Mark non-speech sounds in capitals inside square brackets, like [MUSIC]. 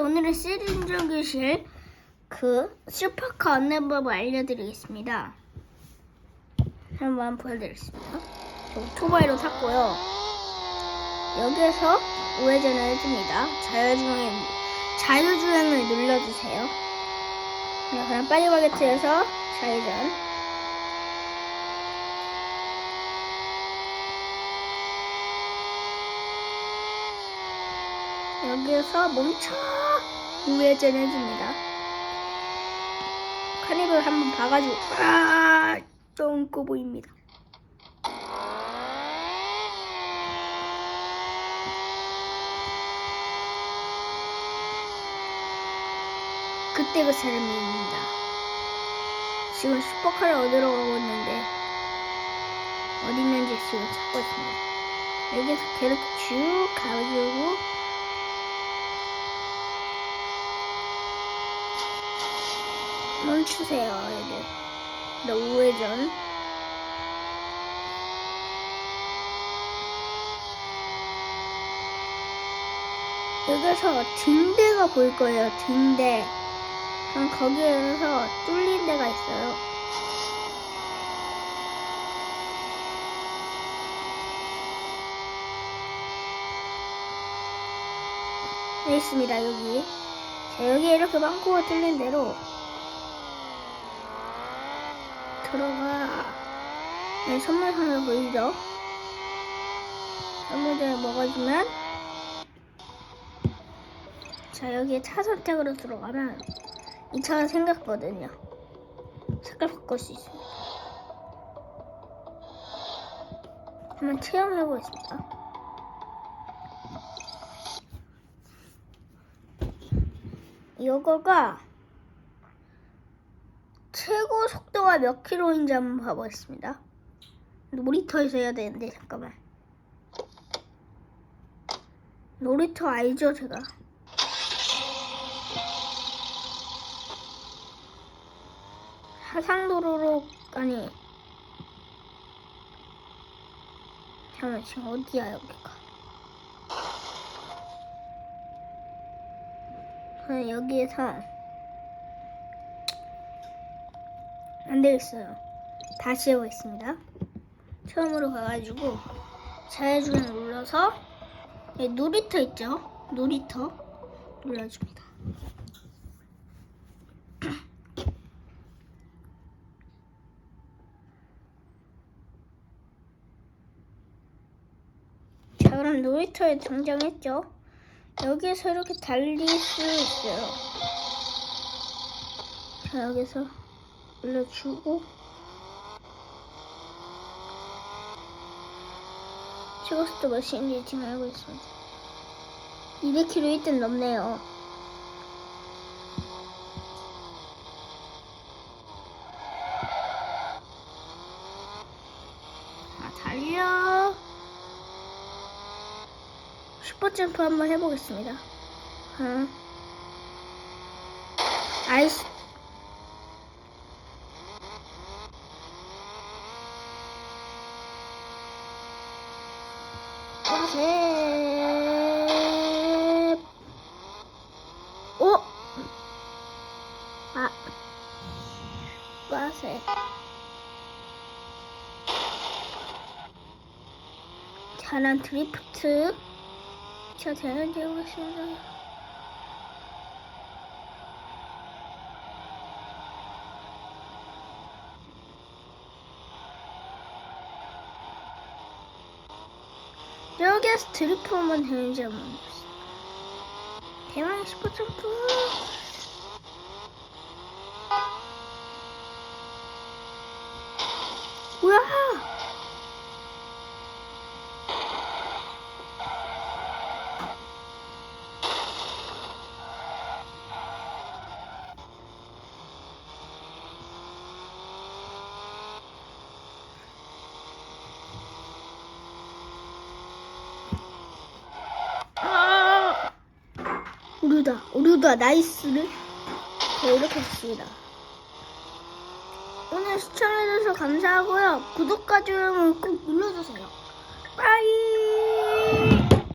오늘의 시즌 교실 그 슈퍼카 안내법을 알려드리겠습니다. 한번 보여드리겠습니다. 저 오토바이로 탔고요. 여기에서 우회전을 해줍니다. 자율주행, 자율주행을 눌러주세요. 네, 그럼 파리바게트에서 좌회전. 여기에서 멈춰 우회전 해줍니다. 카니발 한번 봐가지고 아 쫑꼬 보입니다. 그때 그 사람입니다. 지금 슈퍼카를 얻으러 가고 있는데 어디 있는지 지금 찾고 있습니다. 여기서 이렇게 쭉 가지고 멈추세요, 여기. 나 우회전. 여기서 등대가 보일 거예요, 등대. 그럼 거기에서 뚫린 데가 있어요. 여기 있습니다, 여기. 자, 여기 이렇게 빵꾸가 뚫린 대로 들어가. 네, 선물 하나 보이죠? 선물을 먹어주면 자 여기에 차 선택으로 들어가면 이 차가 생겼거든요. 색깔 바꿀 수 있습니다. 한번 체험해 보겠습니다. 이거가 최고 속도가 몇 킬로인지 한번 봐보겠습니다. 놀이터에서 해야 되는데 잠깐만. 놀이터 알죠 제가? 하상도로로 아니 잠깐만 지금 어디야 여기가? 저는 여기에서 안 되겠어요. 다시 해보겠습니다. 처음으로 가가지고 자해주행 눌러서 여기 놀이터 있죠? 놀이터 눌러줍니다. [CLEARS THROAT] 자 그럼 놀이터에 등장했죠? 여기에서 이렇게 달릴 수 있어요. 자 여기서 올려주고 최고속도 몇인지 지금 알고 있습니다. 200km 일단 넘네요. 자, 달려. 슈퍼점프 한번 해보겠습니다. 어. 아이스 셋. 오! 아. 빠세. 잘한 드리프트. 자, 대현 되겠습니다. 여기에서 드리프트만 되는지 보겠습니다. 대망의 슈퍼점프! 뭐야! 아! 오르다, 오르다, 나이스를. 네, 이렇게 했습니다. 오늘 시청해주셔서 감사하고요. 구독과 좋아요 꼭 눌러주세요. 빠이!